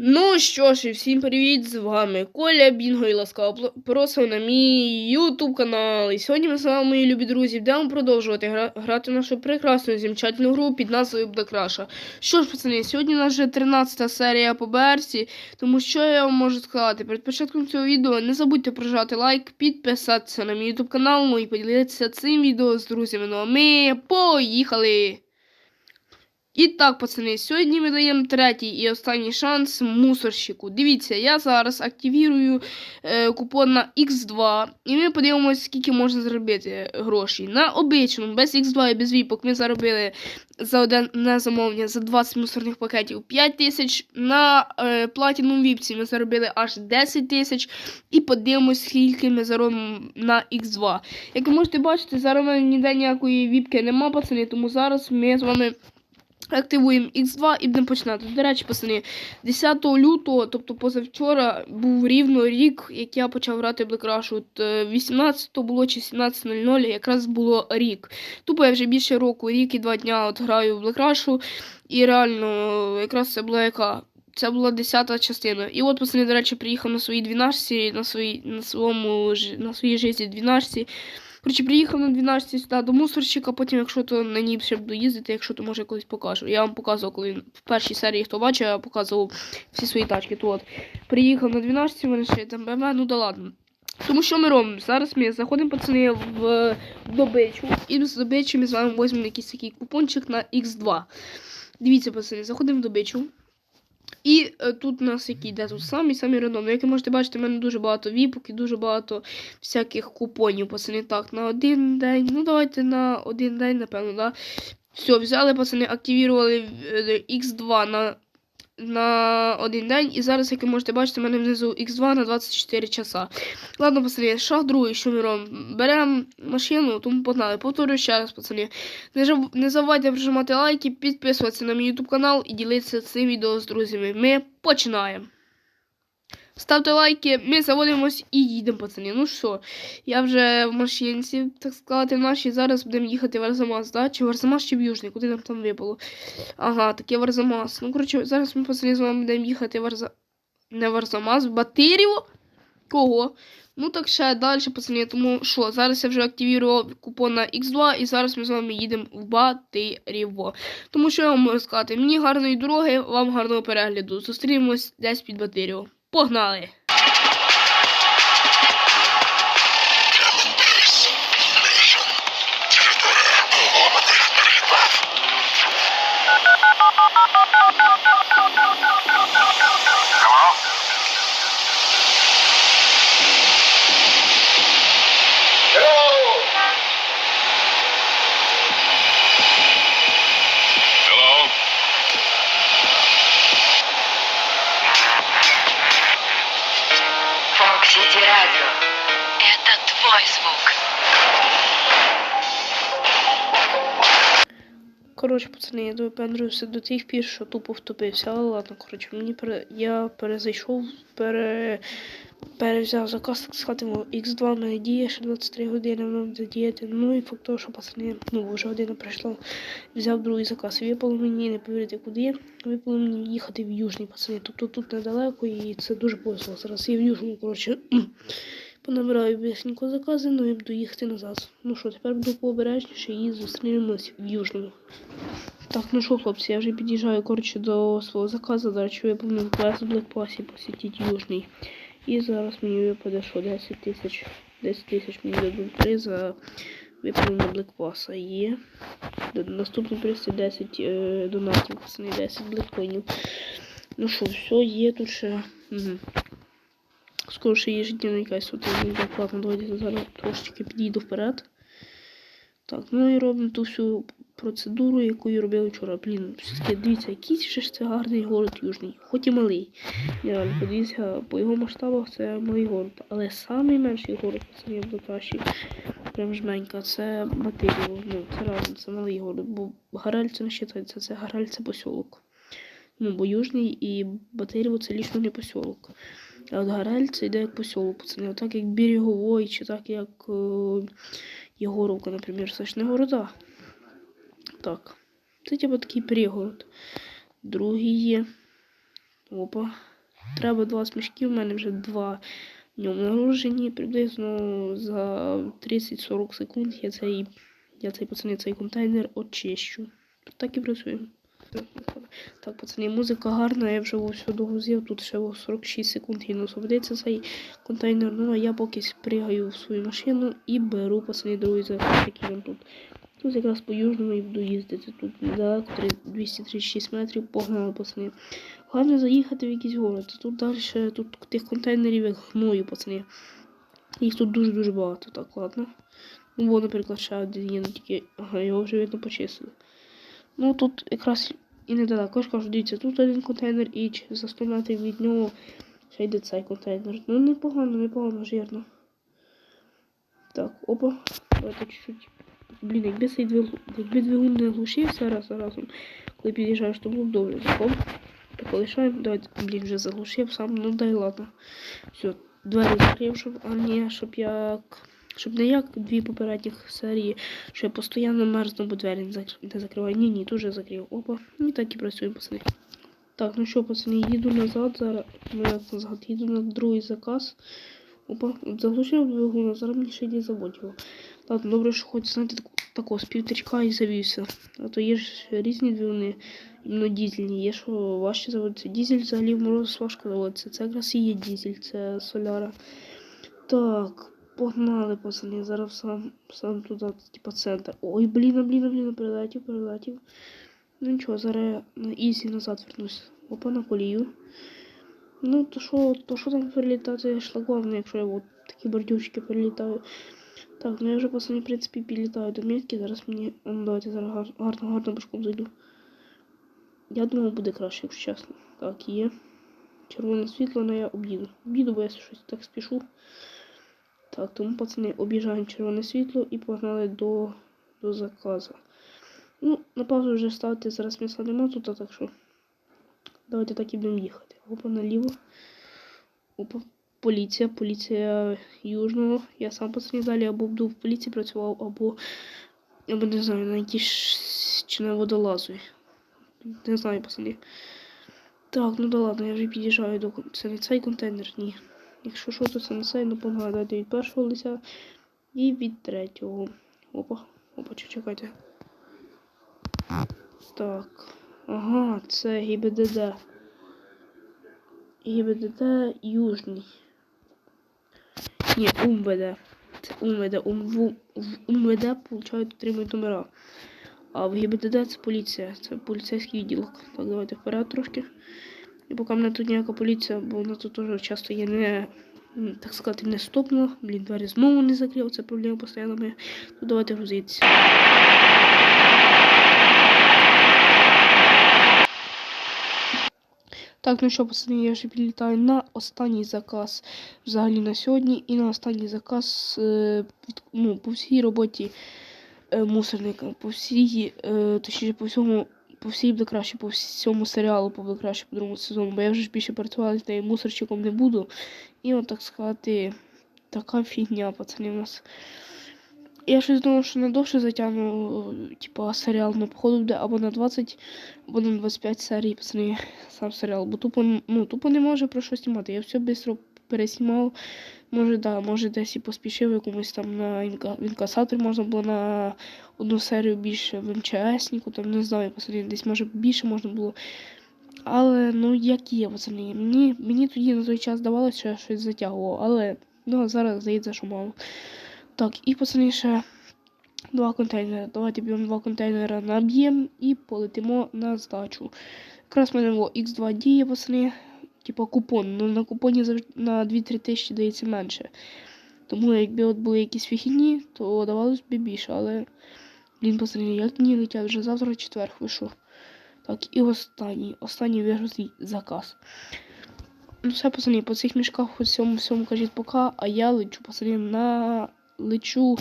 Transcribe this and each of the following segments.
Ну що ж, і всім привіт! З вами Коля Бінго і ласкаво просив на мій YouTube канал. І сьогодні ми з вами, мої любі друзі, будемо продовжувати гра- грати нашу прекрасну замечательну гру під назвою Russia. Що ж, пацани, сьогодні у нас вже 13 серія по Берсі, тому що я вам можу сказати, перед початком цього відео не забудьте прожати лайк, підписатися на мій YouTube канал ну і поділитися цим відео з друзями. Ну а ми поїхали! І так, пацани, сьогодні ми даємо третій і останній шанс мусорщику. Дивіться, я зараз активірую е, купон на X2, і ми подивимося, скільки можна заробити грошей. На обичному, без X2 і без віпок ми заробили за одне замовлення за 20 мусорних пакетів 5 тисяч. На е, платінум віпці ми заробили аж 10 тисяч. І подивимось, скільки ми заробимо на X2. Як ви можете бачити, зараз ніде ніякої віпки нема, пацани, тому зараз ми з вами. Активуємо X2 і будемо починати. До речі, пацани, 10 лютого, тобто позавчора, був рівно рік, як я почав грати Black Rush. От е, 18 було чи 17.00, якраз було рік. Тупо я вже більше року, рік і два дня от граю в Black Rush, і реально, якраз це була яка. Це була 10 частина. І от, пацани, до речі, приїхав на своїй 12, на своїй, на своєму, на своїй житті 12. Коротше, приїхав на 12 сюди до мусорщика, потім, якщо то на ній ще буду їздити, якщо то може колись покажу. Я вам показував, коли в першій серії, хто бачив, я показував всі свої тачки. То от приїхав на 12, в мене ще там БМ, ну да ладно. Тому що ми робимо? Зараз ми заходимо, пацани, в добичу. І з добичі ми з вами візьмемо якийсь такий купончик на X2. Дивіться, пацани, заходимо в добичу. І е, тут у нас які йде тут самі самі рандомні. Як ви можете бачити, в мене дуже багато віпок і дуже багато всяких купонів, пацани. Так, на один день. Ну, давайте на один день, напевно, да. Все, взяли, пацани, активували X2 на, на один день. І зараз, як ви можете бачити, в мене внизу Х2 на 24 часа. Ладно, пацани, шаг другий, що ми робимо? Беремо машину, тому погнали. Повторюю ще раз, пацани. Не, забувайте прижимати лайки, підписуватися на мій YouTube канал і ділитися цим відео з друзями. Ми починаємо. Ставте лайки, ми заводимось і їдемо, пацани. Ну що, я вже в машинці, так сказати, нашій. Зараз будемо їхати в Арзамас, да? Чи в Арзамас, чи в Южний, куди нам там випало. Ага, таке в Арзамас. Ну, коротше, зараз ми пацани з вами будемо їхати в Арза... Не в Арзамас, в Батирів. Кого? Ну так ще далі, пацани. Тому що, зараз я вже активував купон на X2 і зараз ми з вами їдемо в Батирєво. Тому що я вам можу сказати, мені гарної дороги, вам гарного перегляду. Зустрінемось десь під Батирєво. Погнали! Коротше, пацани, я допендрювався до тих пір, що тупо втопився. Але ладно, коротше, мені пере... я перезайшов, пере... перевзяв заказ, так сказати, в X2 в мене діє, ще 23 години воно буде діяти. Ну і факт того, що пацани, ну вже година пройшла, взяв другий заказ. Випало мені, не повірите куди. Випало мені їхати в Южний, пацани. Тобто тут недалеко і це дуже повезло. Зараз я в Южному, коротше. Понабираю бисенько закази, ну і буду їхати назад. Ну що, тепер буду пообережніше і зустрінемось в Южному. Так, ну що, хлопці, я вже під'їжджаю коротше, до свого заказу. Зараз що я повинен квест в Блекпасі посітити Южний. І зараз мені випаде, що 10 тисяч. 10 тисяч мені дадуть три за виповнення Блекпаса. Є. Наступний приз це 10 е, донатів, пацани, 10 блеккоїнів. Ну що, все, є тут ще. Угу. Скоро ще життєвий якась от зарплата. Давайте зараз трошечки підійду вперед. Так, ну і робимо ту всю процедуру, яку я робив вчора. Блін, все-таки дивіться, який ще ж це гарний город Южний, хоч і малий. Реально, подивіться, по його масштабах це малий город. Але найменший город це є кращий. Прям жменька, це Батирєво. Ну, це разом, це малий город. Бо Гарель це не вважається, це Гарель це посілок. Ну, бо Южний і Батирєво це лічно не посілок. От Гарель це йде як посілок, пацани. Так як Береговой, чи так як е, Єгоровка, наприклад, це ж не города. Так. Це типу такий пригород. Другий є. Опа. Треба 20 мішків, у мене вже два в ньому нагружені. Приблизно за 30-40 секунд я цей, я цей пацани, цей контейнер очищу. Так і працюємо. Так, пацани, музика гарна, я вже все догрузив, тут ще 46 секунд і освободиться цей контейнер. Ну а я поки пригаю в свою машину і беру пацани другий заказ, який він тут. Тут якраз по южному і буду їздити. Тут недалеко 236 метрів, погнали пацани. Головне заїхати в якийсь город. Тут далі тут тих контейнерів як гною, пацани. Їх тут дуже-дуже багато, так, ладно. Ну, ще один є, ну, тільки ага, його вже видно почистили. Ну тут якраз і недалеко. Ж кажу, дивіться, тут один контейнер і ч- за 100 метрів від нього ще йде цей контейнер. Ну непогано, непогано, жирно. Так, опа. Давайте чуть-чуть. Блін, якби цей двигун, якби двигун не глушився раз за разом, коли під'їжджаєш, то було б добре. Закон. Так, лишаємо, давайте, блін, вже заглушив сам, ну дай ладно. Все, двері закрив, щоб, а ні, щоб як. Щоб не як дві попередніх серії, що я постійно мерзну, бо двері не, закриваю. Ні, ні, дуже закрив. Опа, і так і працюємо, пацани. Так, ну що, пацани, їду назад зараз. Ну як назад, їду на другий заказ. Опа, от заглушив двигун, а зараз мені ще йде заводь його. Так, добре, що хоч знаєте таку, такого співтичка і завівся. А то є ж різні двигуни, іменно дізельні. Є, що важче заводиться. Дізель взагалі в мороз важко заводиться. Це якраз і є дізель, це соляра. Так, погнали, пацани. Зараз сам, сам туди, типа центр. Ой, блін, блін, блін, перелетів, перелетів. Ну нічого, зараз я на ізі назад вернусь. Опа, на колію. Ну, то що, то що там перелітати шлагбаум, якщо я от такі бордюрчики перелітаю. Так, ну я вже пацани, в принципі, підлітаю до метки. Зараз мені. Ну, давайте зараз гар- гарно, гарно башком зайду. Я думав, буде краще, якщо чесно. Так, є. Червоне світло, але я об'їду. Об'їду, бо я щось так спішу. Так, тому, пацани, об'їжджаємо червоне світло і погнали до, до заказу. Ну, на паузу вже ставити зараз місця нема тут, так що. Давайте так і будемо їхати. Опа, наліво. Опа, поліція, поліція Южного. Я сам пацани далі або буду в поліції працював, або, або не знаю, на якійсь чи на водолазові. Не знаю, пацани. Так, ну да ладно, я вже під'їжджаю до це не цей контейнер, ні. Якщо що, то це не цей, ну помагайте від першого лиця і від третього. Опа, опа, чекайте. Так. Ага, це ГІБДД. ГІБДД Южний. Ні, УМВД. Це УМВД. УМВ, в УМВД, получають, отримують номера. А в ГІБДД це поліція, це поліцейський відділок. Так, давайте вперед трошки. І поки мене тут ніяка поліція, бо вона тут теж часто є не, так сказати, не стопнула. Блін, двері знову не закрив, це проблема постійно моя. Ну давайте грузитися. Так, ну що, пацани, я вже підлітаю на останній заказ взагалі на сьогодні. І на останній заказ е, ну, по всій роботі е, мусорника, по всій, е, точніше, по всьому, по всій буде краще, по всьому серіалу буде краще по другому сезону, бо я вже ж більше працювати з нею мусорчиком не буду. І от так сказати, така фігня, пацани, у нас. Я щось думав, що на довше затягну, типа серіал, ну, походу буде або на 20, або на 25 серій, пацани, сам серіал, бо тупо, ну, тупо не може про що знімати. Я все швидко переснімав. Може, да, може десь і поспішив якомусь там на інка, в можна було на одну серію більше в МЧСніку, там не знаю, пацани, десь може більше можна було. Але ну як є, пацани. Мені, мені тоді на той час здавалося, що я щось затягував, але ну, зараз здається, що мало. Так, і пацани ще два контейнери. Давайте б'ємо два контейнери наб'ємо і полетимо на здачу. Якраз в мене було X2 діє, пацани. Типа купон. Ну на купоні на 2-3 тисячі дається менше. Тому якби от були якісь вихідні, то давалось б більше, але. Блін, пацани, як дні летять, вже завтра четверг вийшов. Так, і останній. Останній вигрузний заказ. Ну все, пацани, по цих мішках по всьому всьому кажіть пока, а я лечу, пацани, на лечу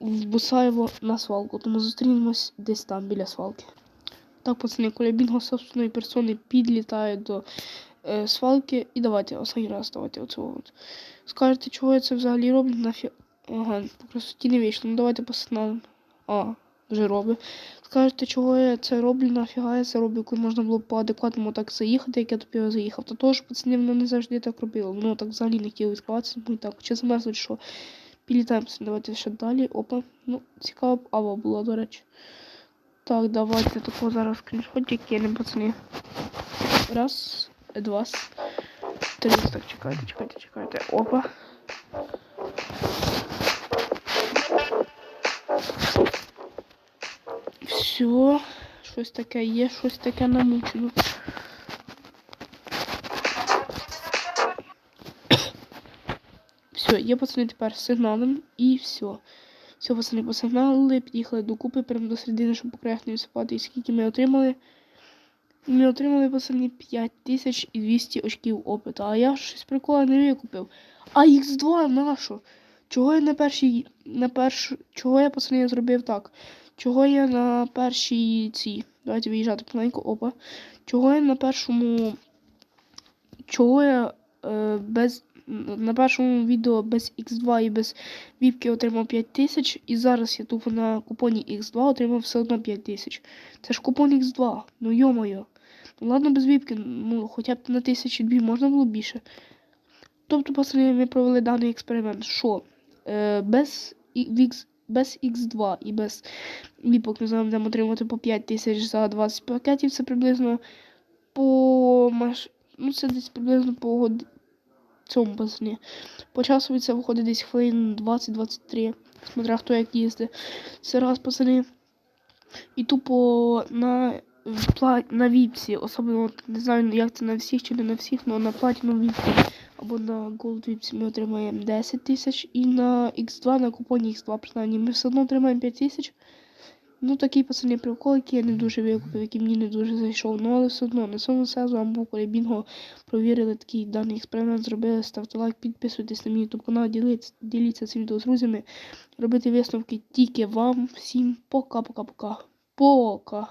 в Бусаєво на свалку, тому зустрінемось десь там біля свалки. Так, пацани, коли Бінго собственної персони підлітає до е, свалки. І давайте, останній раз, давайте оцього от. Скажете, чого я це взагалі роблю? Нафі... Ага, по красоті не вийшло. Ну давайте посигналимо. А, вже робить. Скажете, чого я це роблю, нафіга я це роблю, коли можна було по-адекватному так заїхати, як я тобі заїхав. Та того ж пацани воно не завжди так робило. Воно так взагалі не хотіло відкриватися, ну і так, чи замерзли, що. Підлітаємося, давайте ще далі. Опа. Ну, цікава ава була, до речі. Так, давайте такого зараз скріншотик кинемо, пацани. Раз, два, три. Так, чекайте, чекайте, чекайте. Опа. Все, щось таке є, щось таке намучено. Все, є пацани тепер сигналом і все. Все, пацани, посигналили, під'їхали докупи прямо до середини, щоб по краях не висипати. І скільки ми отримали? Ми отримали, пацани, 5200 очків опиту. А я щось прикола не викупив. А Х2 нащо? Чого я на першій. На першу. Чого я, пацани, зробив так? Чого я на першій цій. Давайте виїжджати помаленьку, опа. Чого я на першому. Чого я е, без. На першому відео без X2 і без віпки отримав 5000, і зараз я тупо на купоні X2 отримав все одно 5000. Це ж купон X2, ну йо-моє. Ну ладно, без віпки, ну хоча б на тисячі дві можна було більше. Тобто, пацани, ми провели даний експеримент, що е, без, X, без X2 і без віпок ми будемо отримувати по 5 тисяч за 20 пакетів, це приблизно по ну це десь приблизно по цьому пацані. По часу це виходить десь хвилин 20-23, смотря хто як їздить. Це раз, пацани. І тупо на. На віпсі, особливо не знаю, як це на всіх чи не на всіх, але на платіну віпсі або на Gold віпсі ми отримаємо 10 тисяч, і на X2, на купоні X2, принаймні, ми все одно отримаємо 5 тисяч. Ну, такий пацани прикол, який я не дуже викупив, який мені не дуже зайшов. Ну, але все одно, на цьому з вами Бінго. Провірили такий даний експеримент, зробили, ставте лайк, підписуйтесь на мій YouTube канал, діліться, діліться цим відео з друзями. Робити висновки тільки вам. Всім пока-пока-пока. Пока.